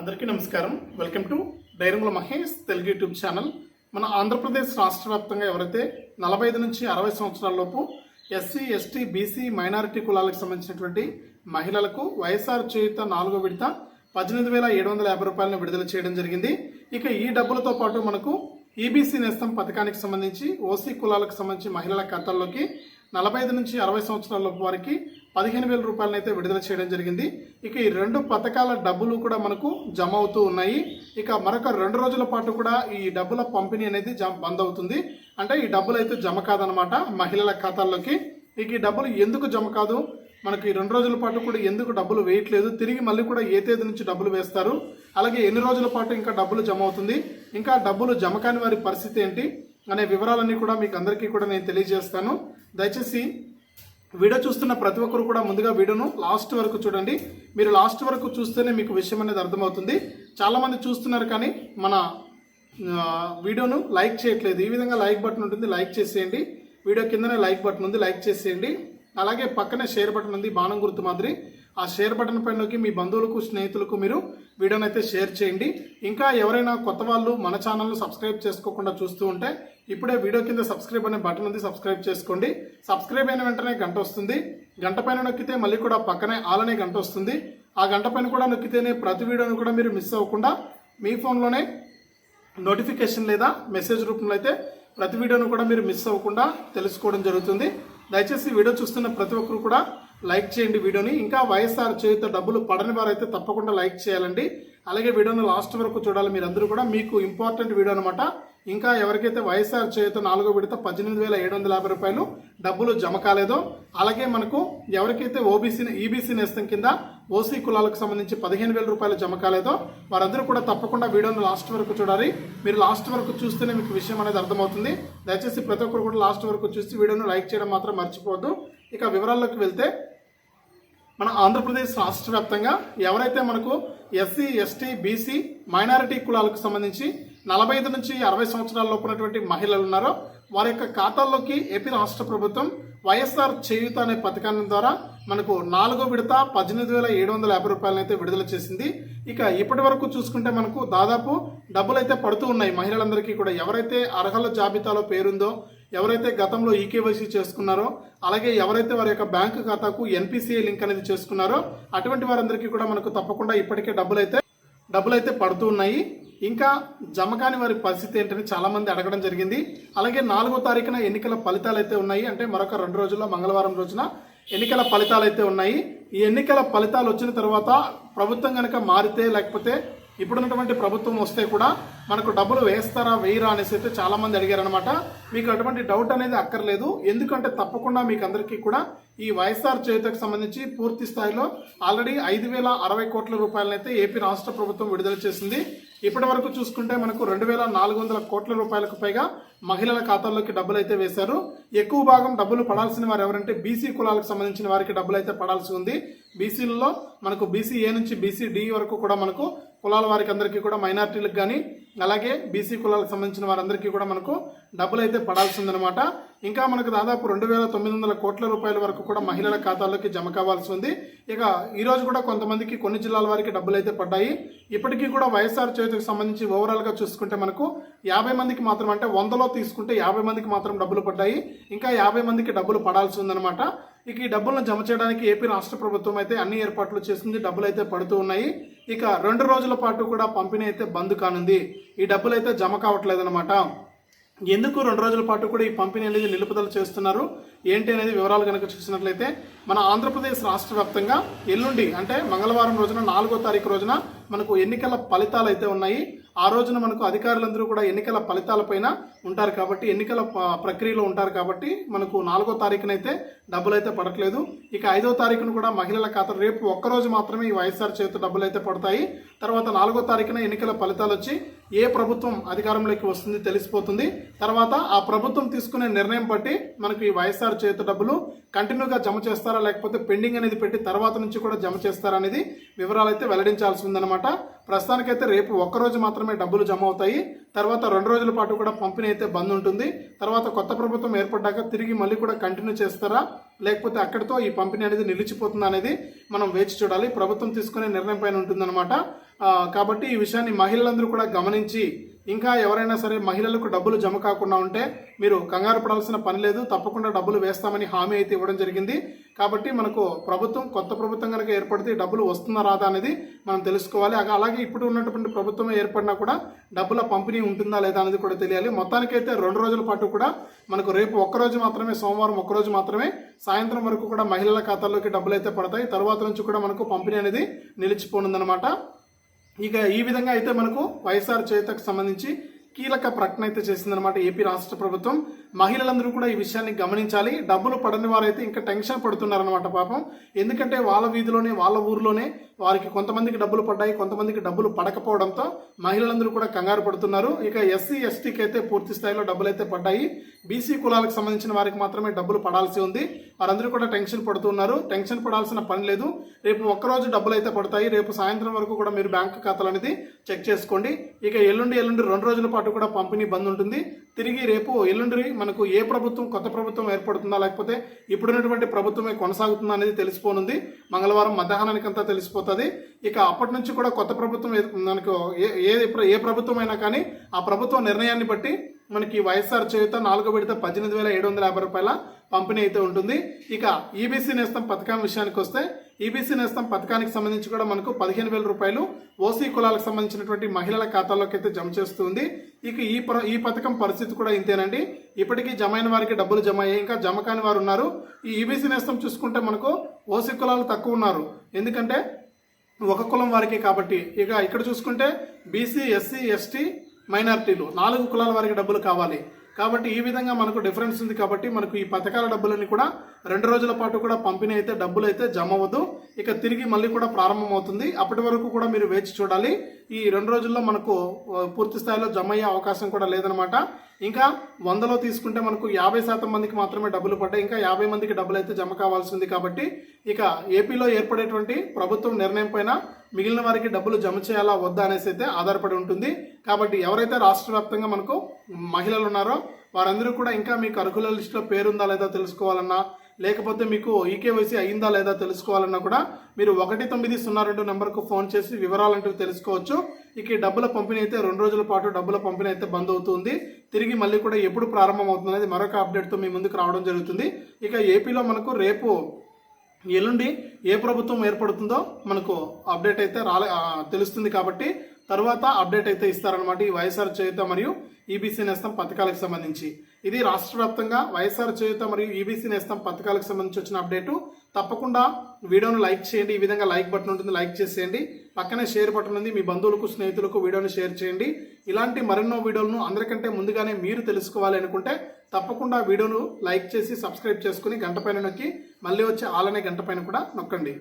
అందరికీ నమస్కారం. Welcome to Dairangula Mahesh Telugu YouTube channel. మన ఆంధ్రప్రదేశ్ రాష్ట్ర వ్యాప్తంగా ఎవరైతే నలభై ఐదు నుంచి అరవై సంవత్సరాలలోపు ఎస్సీ ఎస్టీ బీసీ మైనారిటీ కులాలకు సంబంధించినటువంటి మహిళలకు వైఎస్ఆర్ చేయుత నాలుగో విడత పద్దెనిమిది వేల ఏడు వందల యాభై రూపాయలను విడుదల చేయడం జరిగింది. ఇక ఈ డబ్బులతో పాటు మనకు ఈబీసీ నేస్తం పథకానికి సంబంధించి ఓసీ కులాలకు సంబంధించి మహిళల ఖాతాల్లోకి నలభై ఐదు నుంచి అరవై సంవత్సరాల లోపు వారికి పదిహేను వేల రూపాయలనైతే విడుదల చేయడం జరిగింది. ఇక ఈ రెండు పథకాల డబ్బులు కూడా మనకు జమ అవుతూ ఉన్నాయి. ఇక మరొక రెండు రోజుల పాటు కూడా ఈ డబ్బుల పంపిణీ అనేది జమ బంద్ అవుతుంది. అంటే ఈ డబ్బులు అయితే జమ కాదనమాట మహిళల ఖాతాల్లోకి. ఇక ఈ డబ్బులు ఎందుకు జమ కాదు? మనకి రెండు రోజుల పాటు కూడా ఎందుకు డబ్బులు వేయట్లేదు? తిరిగి మళ్ళీ కూడా ఏ తేదీ నుంచి డబ్బులు వేస్తారు? అలాగే ఎన్ని రోజుల పాటు ఇంకా డబ్బులు జమ అవుతుంది? ఇంకా డబ్బులు జమ కాని వారి పరిస్థితి ఏంటి? అనే వివరాలన్నీ కూడా మీకు అందరికీ కూడా నేను తెలియజేస్తాను. దయచేసి వీడియో చూస్తున్న ప్రతి ఒక్కరు కూడా ముందుగా వీడియోను లాస్ట్ వరకు చూడండి. మీరు లాస్ట్ వరకు చూస్తేనే మీకు విషయం అనేది అర్థమవుతుంది. చాలామంది చూస్తున్నారు కానీ మన వీడియోను లైక్ చేయట్లేదు. ఈ విధంగా లైక్ బటన్ ఉంటుంది లైక్ చేసేయండి. వీడియో కిందనే లైక్ బటన్ ఉంది లైక్ చేసేయండి. అలాగే పక్కనే షేర్ బటన్ ఉంది బాణం గుర్తు మాదిరి. ఆ షేర్ బటన్ పైన నొక్కి మీ బంధువులకు స్నేహితులకు మీరు వీడియోని అయితే షేర్ చేయండి. ఇంకా ఎవరైనా కొత్త వాళ్ళు మన ఛానల్ను సబ్స్క్రైబ్ చేసుకోకుండా చూస్తూ ఉంటే ఇప్పుడే వీడియో కింద సబ్స్క్రైబ్ అనే బటన్ ఉంది సబ్స్క్రైబ్ చేసుకోండి. సబ్స్క్రైబ్ అయిన వెంటనే గంట వస్తుంది. గంట పైన నొక్కితే మళ్ళీ కూడా పక్కనే ఆల్ అనే గంట వస్తుంది. ఆ గంట పైన కూడా నొక్కితేనే ప్రతి వీడియోను కూడా మీరు మిస్ అవ్వకుండా మీ ఫోన్లోనే నోటిఫికేషన్ లేదా మెసేజ్ రూపంలో అయితే ప్రతి వీడియోను కూడా మీరు మిస్ అవ్వకుండా తెలుసుకోవడం జరుగుతుంది. దయచేసి వీడియో చూస్తున్న ప్రతి ఒక్కరు కూడా లైక్ చేయండి వీడియోని. ఇంకా వైఎస్ఆర్ చేయుత డబ్బులు పడని వారైతే తప్పకుండా లైక్ చేయాలండి. అలాగే వీడియోను లాస్ట్ వరకు చూడాలి మీరందరూ కూడా. మీకు ఇంపార్టెంట్ వీడియో అనమాట ఇంకా ఎవరికైతే వైఎస్ఆర్ చేయుత నాలుగో విడత పద్దెనిమిది వేల ఏడు వందల యాభై రూపాయలు డబ్బులు జమ కాలేదో అలాగే మనకు ఎవరికైతే ఓబీసీ ఈబీసీ నేస్తం కింద ఓసీ కులాలకు సంబంధించి పదిహేను వేల రూపాయలు జమ కాలేదో వారందరూ కూడా తప్పకుండా వీడియోను లాస్ట్ వరకు చూడాలి. మీరు లాస్ట్ వరకు చూస్తేనే మీకు విషయం అనేది అర్థమవుతుంది. దయచేసి ప్రతి ఒక్కరు కూడా లాస్ట్ వరకు చూసి వీడియోను లైక్ చేయడం మాత్రం మర్చిపోవద్దు. ఇక వివరాల్లోకి వెళ్తే మన ఆంధ్రప్రదేశ్ రాష్ట్ర వ్యాప్తంగా ఎవరైతే మనకు ఎస్సీ ఎస్టీ బీసీ మైనారిటీ కులాలకు సంబంధించి నలభై ఐదు నుంచి అరవై సంవత్సరాల లోపు ఉన్నటువంటి మహిళలు ఉన్నారో వారి యొక్క ఖాతాల్లోకి ఏపీ రాష్ట్ర ప్రభుత్వం వైఎస్ఆర్ చేయూత అనే పథకాన్ని ద్వారా మనకు నాలుగో విడత పద్దెనిమిది వేల ఏడు వందల యాభై రూపాయలను అయితే విడుదల చేసింది. ఇక ఇప్పటి వరకు చూసుకుంటే మనకు దాదాపు డబ్బులు అయితే పడుతూ ఉన్నాయి. మహిళలందరికీ కూడా ఎవరైతే అర్హుల జాబితాలో పేరుందో ఎవరైతే గతంలో ఈకేవైసీ చేసుకున్నారో అలాగే ఎవరైతే వారి యొక్క బ్యాంకు ఖాతాకు ఎన్పిసిఐ లింక్ అనేది చేసుకున్నారో అటువంటి వారందరికీ కూడా మనకు తప్పకుండా ఇప్పటికే డబ్బులు అయితే డబ్బులు అయితే పడుతూ ఉన్నాయి. ఇంకా జమ కాని వారి పరిస్థితి ఏంటని చాలా మంది అడగడం జరిగింది. అలాగే నాలుగో తారీఖున ఎన్నికల ఫలితాలు అయితే ఉన్నాయి. అంటే మరొక రెండు రోజుల్లో మంగళవారం రోజున ఎన్నికల ఫలితాలు అయితే ఉన్నాయి. ఈ ఎన్నికల ఫలితాలు వచ్చిన తర్వాత ప్రభుత్వం కనుక మారితే లేకపోతే ఇప్పుడున్నటువంటి ప్రభుత్వం వస్తే కూడా మనకు డబ్బులు వేస్తారా వేయరా అనేసి అయితే చాలా మంది అడిగారనమాట మీకు అటువంటి డౌట్ అనేది అక్కర్లేదు. ఎందుకంటే తప్పకుండా మీకు అందరికీ కూడా ఈ వైఎస్ఆర్ చేతకు సంబంధించి పూర్తి స్థాయిలో ఆల్రెడీ ఐదు వేల అరవై కోట్ల రూపాయలనైతే ఏపీ రాష్ట్ర ప్రభుత్వం విడుదల చేసింది. ఇప్పటి వరకు చూసుకుంటే మనకు రెండు వేల నాలుగు వందల కోట్ల రూపాయలకు పైగా మహిళల ఖాతాల్లోకి డబ్బులు అయితే వేశారు. ఎక్కువ భాగం డబ్బులు పడాల్సిన వారు ఎవరంటే బీసీ కులాలకు సంబంధించిన వారికి డబ్బులు అయితే పడాల్సి ఉంది. బీసీలలో మనకు బీసీ ఏ నుంచి బీసీ డి వరకు కూడా మనకు కులాల వారికి అందరికీ కూడా మైనార్టీలకు కానీ అలాగే బీసీ కులాలకు సంబంధించిన వారందరికీ కూడా మనకు డబ్బులు అయితే పడాల్సిందనమాట ఇంకా మనకు దాదాపు రెండు వేల తొమ్మిది వందల కోట్ల రూపాయల వరకు కూడా మహిళల ఖాతాల్లోకి జమ కావాల్సి ఉంది. ఇక ఈరోజు కూడా కొంతమందికి కొన్ని జిల్లాల వారికి డబ్బులు అయితే పడ్డాయి. ఇప్పటికీ కూడా వైఎస్ఆర్ చేతికి సంబంధించి ఓవరాల్గా చూసుకుంటే మనకు యాభై మందికి మాత్రం అంటే వందలో తీసుకుంటే యాభై మందికి మాత్రం డబ్బులు పడ్డాయి. ఇంకా యాభై మందికి డబ్బులు పడాల్సి ఉందన్నమాట. ఇక ఈ డబ్బులను జమ చేయడానికి ఏపీ రాష్ట్ర ప్రభుత్వం అయితే అన్ని ఏర్పాట్లు చేసింది. డబ్బులు అయితే పడుతూ ఉన్నాయి. ఇక రెండు రోజుల పాటు కూడా పంపిణీ అయితే బంద్ కానుంది. ఈ డబ్బులు అయితే జమ కావట్లేదన్నమాట. ఎందుకు రెండు రోజుల పాటు కూడా ఈ పంపిణీ అనేది నిలుపుదల చేస్తున్నారు? ఏంటి అనేది వివరాలు కనుక చూసినట్లయితే మన ఆంధ్రప్రదేశ్ రాష్ట్ర వ్యాప్తంగా ఎల్లుండి అంటే మంగళవారం రోజున నాలుగో తారీఖు రోజున మనకు ఎన్నికల ఫలితాలు అయితే ఉన్నాయి. ఆ రోజున మనకు అధికారులందరూ కూడా ఎన్నికల ఫలితాలపైన ఉంటారు కాబట్టి ఎన్నికల ప్రక్రియలో ఉంటారు కాబట్టి మనకు నాలుగో తారీఖునైతే డబ్బులు అయితే పడట్లేదు. ఇక ఐదో తారీఖున కూడా మహిళల ఖాతా రేపు ఒక్కరోజు మాత్రమే ఈ వైఎస్ఆర్ చేతి డబ్బులు అయితే పడతాయి. తర్వాత నాలుగో తారీఖున ఎన్నికల ఫలితాలు వచ్చి ఏ ప్రభుత్వం అధికారంలోకి వస్తుంది తెలిసిపోతుంది. తర్వాత ఆ ప్రభుత్వం తీసుకునే నిర్ణయం బట్టి మనకు ఈ వైఎస్ఆర్ చేతి డబ్బులు కంటిన్యూగా జమ చేస్తారా లేకపోతే పెండింగ్ అనేది పెట్టి తర్వాత నుంచి కూడా జమ చేస్తారా అనేది వివరాలు అయితే వెల్లడించాల్సి ఉందన్నమాట. ప్రస్తుతానికైతే రేపు ఒక్కరోజు మాత్రమే డబ్బులు జమ అవుతాయి. తర్వాత రెండు రోజుల పాటు కూడా పంపిణీ అయితే బంద్ ఉంటుంది. తర్వాత కొత్త ప్రభుత్వం ఏర్పడ్డాక తిరిగి మళ్ళీ కూడా కంటిన్యూ చేస్తారా? లేకపోతే అక్కడితో ఈ పంపిణీ అనేది నిలిచిపోతుందా అనేది మనం వేచి చూడాలి. ప్రభుత్వం తీసుకునే నిర్ణయం పైన ఉంటుందన్నమాట. కాబట్టి ఈ విషయాన్ని మహిళలందరూ కూడా గమనించి ఇంకా ఎవరైనా సరే మహిళలకు డబ్బులు జమ కాకుండా ఉంటే మీరు కంగారు పడాల్సిన పని లేదు తప్పకుండా డబ్బులు వేస్తామని హామీ అయితే ఇవ్వడం జరిగింది. కాబట్టి మనకు ప్రభుత్వం కొత్త ప్రభుత్వం కనుక ఏర్పడితే డబ్బులు వస్తుందా రాదా అనేది మనం తెలుసుకోవాలి. అలాగే ఇప్పుడు ఉన్నటువంటి ప్రభుత్వం ఏర్పడినా కూడా డబ్బుల పంపిణీ ఉంటుందా లేదా అనేది కూడా తెలియాలి. మొత్తానికైతే రెండు రోజుల పాటు కూడా మనకు రేపు ఒక్కరోజు మాత్రమే సోమవారం ఒక్కరోజు మాత్రమే సాయంత్రం వరకు కూడా మహిళల ఖాతాల్లోకి డబ్బులు అయితే పడతాయి. తర్వాత నుంచి కూడా మనకు పంపిణీ అనేది నిలిచిపోనుందనమాట ఇక ఈ విధంగా అయితే మనకు వైఎస్ఆర్ చేతకు సంబంధించి కీలక ప్రకటన అయితే చేసిందనమాట ఏపీ రాష్ట్ర ప్రభుత్వం. మహిళలందరూ కూడా ఈ విషయాన్ని గమనించాలి. డబ్బులు పడని వారైతే ఇంకా టెన్షన్ పడుతున్నారనమాట పాపం. ఎందుకంటే వాళ్ళ వీధిలోనే వాళ్ళ ఊరిలోనే వారికి కొంతమందికి డబ్బులు పడ్డాయి కొంతమందికి డబ్బులు పడకపోవడంతో మహిళలందరూ కూడా కంగారు పడుతున్నారు. ఇక ఎస్సీ ఎస్టీకి అయితే పూర్తి స్థాయిలో డబ్బులు అయితే పడ్డాయి. బీసీ కులాలకు సంబంధించిన వారికి మాత్రమే డబ్బులు పడాల్సి ఉంది. వారందరూ కూడా టెన్షన్ పడుతున్నారు. టెన్షన్ పడాల్సిన పని లేదు. రేపు ఒక్కరోజు డబ్బులు అయితే పడతాయి. రేపు సాయంత్రం వరకు కూడా మీరు బ్యాంకు ఖాతాలు అనేది చెక్ చేసుకోండి. ఇక ఎల్లుండి ఎల్లుండి రెండు రోజుల పాటు కూడా పంపిణీ బంద్ ఉంటుంది. తిరిగి రేపు ఎల్లుండి మనకు ఏ ప్రభుత్వం కొత్త ప్రభుత్వం ఏర్పడుతుందా లేకపోతే ఇప్పుడున్నటువంటి ప్రభుత్వమే కొనసాగుతుందా అనేది తెలిసిపోనుంది. మంగళవారం మధ్యాహ్నానికంతా తెలిసిపోతుంది. ఇక అప్పటి నుంచి కూడా కొత్త ప్రభుత్వం మనకు ఏ ఏ ఏ ప్రభుత్వం అయినా కానీ ఆ ప్రభుత్వ నిర్ణయాన్ని బట్టి మనకి వైఎస్ఆర్ చేత నాలుగో విడత పద్దెనిమిది వేల ఏడు వందల యాభై రూపాయల పంపిణీ అయితే ఉంటుంది. ఇక ఈబీసీ నేస్తం పథకం విషయానికి వస్తే ఈబీసీ నేస్తం పథకానికి సంబంధించి కూడా మనకు పదిహేను వేల రూపాయలు ఓసీ కులాలకు సంబంధించినటువంటి మహిళల ఖాతాలోకి అయితే జమ చేస్తుంది. ఇక ఈ ఈ పథకం పరిస్థితి కూడా ఇంతేనండి. ఇప్పటికీ జమ అయిన వారికి డబ్బులు జమ అయ్యాయి. ఇంకా జమ కాని వారు ఉన్నారు. ఈ ఈబీసీ నేస్తం చూసుకుంటే మనకు ఓసీ కులాలు తక్కువ ఉన్నారు. ఎందుకంటే ఒక కులం వారికి కాబట్టి ఇక ఇక్కడ చూసుకుంటే బీసీ ఎస్సీ ఎస్టీ మైనారిటీలు. నాలుగు కులాల వారికి డబ్బులు కావాలి. కాబట్టి ఈ విధంగా మనకు డిఫరెన్స్ ఉంది కాబట్టి మనకు ఈ పథకాల డబ్బులన్నీ కూడా రెండు రోజుల పాటు కూడా పంపిణీ అయితే డబ్బులు అయితే జమ అవ్వదు. ఇక తిరిగి మళ్ళీ కూడా ప్రారంభం అవుతుంది అప్పటి వరకు కూడా మీరు వేచి చూడాలి. ఈ రెండు రోజుల్లో మనకు పూర్తి స్థాయిలో జమ అయ్యే అవకాశం కూడా లేదనమాట ఇంకా వందలో తీసుకుంటే మనకు యాభై శాతం మందికి మాత్రమే డబ్బులు పడ్డాయి. ఇంకా యాభై మందికి డబ్బులు అయితే జమ కావాల్సి ఉంది కాబట్టి ఇక ఏపీలో ఏర్పడేటువంటి ప్రభుత్వం నిర్ణయం పైన మిగిలిన వారికి డబ్బులు జమ చేయాలా వద్దా అనేసి అయితే ఆధారపడి ఉంటుంది. కాబట్టి ఎవరైతే రాష్ట్ర వ్యాప్తంగా మనకు మహిళలు ఉన్నారో వారందరూ కూడా ఇంకా మీకు అర్హుల లిస్టులో పేరుందా లేదా తెలుసుకోవాలన్నా లేకపోతే మీకు ఈకేవైసీ అయిందా లేదా తెలుసుకోవాలన్నా కూడా మీరు ఒకటి తొమ్మిది సున్నా రెండు నెంబర్కు ఫోన్ చేసి వివరాలంటూ తెలుసుకోవచ్చు. ఇక డబ్బుల పంపిణీ అయితే రెండు రోజుల పాటు డబ్బుల పంపిణీ అయితే బంద్ అవుతుంది. తిరిగి మళ్ళీ కూడా ఎప్పుడు ప్రారంభం అవుతుంది అనేది మరొక అప్డేట్తో మీ ముందుకు రావడం జరుగుతుంది. ఇక ఏపీలో మనకు రేపు ఎల్లుండి ఏ ప్రభుత్వం ఏర్పడుతుందో మనకు అప్డేట్ అయితే రాలే తెలుస్తుంది కాబట్టి తర్వాత అప్డేట్ అయితే ఇస్తారనమాట ఈ వైఎస్ఆర్ చేయుత మరియు ఈబీసీ నేస్తం పథకాలకు సంబంధించి. ఇది రాష్ట్ర వ్యాప్తంగా వైఎస్ఆర్ చేయుత మరియు ఈబీసీ నేస్తం పథకాలకు సంబంధించి వచ్చిన అప్డేటు. తప్పకుండా వీడియోను లైక్ చేయండి. ఈ విధంగా లైక్ బటన్ ఉంటుంది లైక్ చేసేయండి. పక్కనే షేర్ బటన్ ఉంది. మీ బంధువులకు స్నేహితులకు వీడియోను షేర్ చేయండి. ఇలాంటి మరెన్నో వీడియోలను అందరికంటే ముందుగానే మీరు తెలుసుకోవాలి అనుకుంటే తప్పకుండా వీడియోను లైక్ చేసి సబ్స్క్రైబ్ చేసుకుని గంట పైన నొక్కి మళ్ళీ వచ్చే ఆలనే గంట పైన కూడా నొక్కండి.